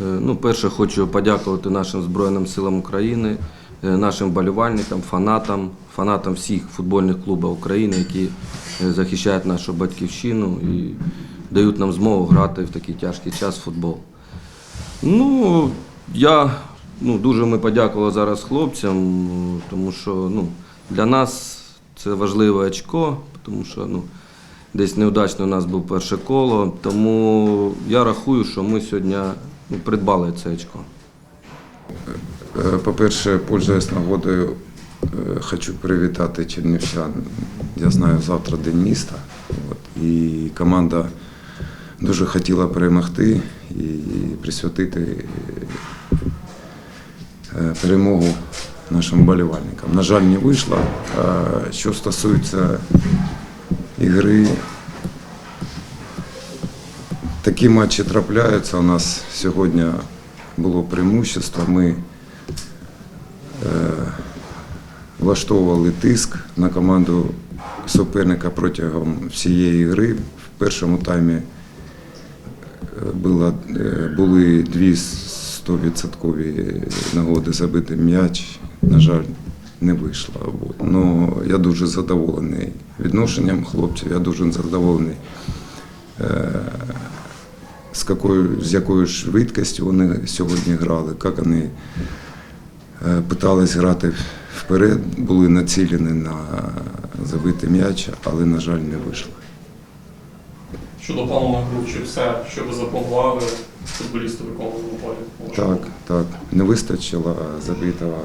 Е, Ну, перше, хочу подякувати нашим Збройним силам України, е, нашим болівальникам, фанатам, фанатам всіх футбольних клубів України, які е, захищають нашу батьківщину і дають нам змогу грати в такий тяжкий час футбол. Ну, я ну, дуже ми подякували зараз хлопцям, тому що ну, для нас це важливе очко, тому що ну, десь неудачно у нас був перше коло. Тому я рахую, що ми сьогодні придбали це очко. Е, По-перше, пользуясь нагодою, е, хочу привітати чернівчан. Я знаю, завтра день міста. І команда дуже хотіла перемогти і присвятити е, перемогу нашим болівальникам. На жаль, не вийшло. Що стосується ігри, такі матчі трапляються. У нас сьогодні було преимущество. Ми влаштовували тиск на команду суперника протягом всієї гри. В першому таймі е, було, е, були дві 100% нагоди забити м'яч. На жаль, не вийшло. Ну, я дуже задоволений відношенням хлопців, я дуже задоволений. З якою, з якою швидкістю вони сьогодні грали, як вони Е, Питались грати вперед, були націлені на забити м'яч, але, на жаль, не вийшло. Щодо плану на гру, чи все, що ви запланували, футболісти виконували на полі? Так, так, не вистачило забитого.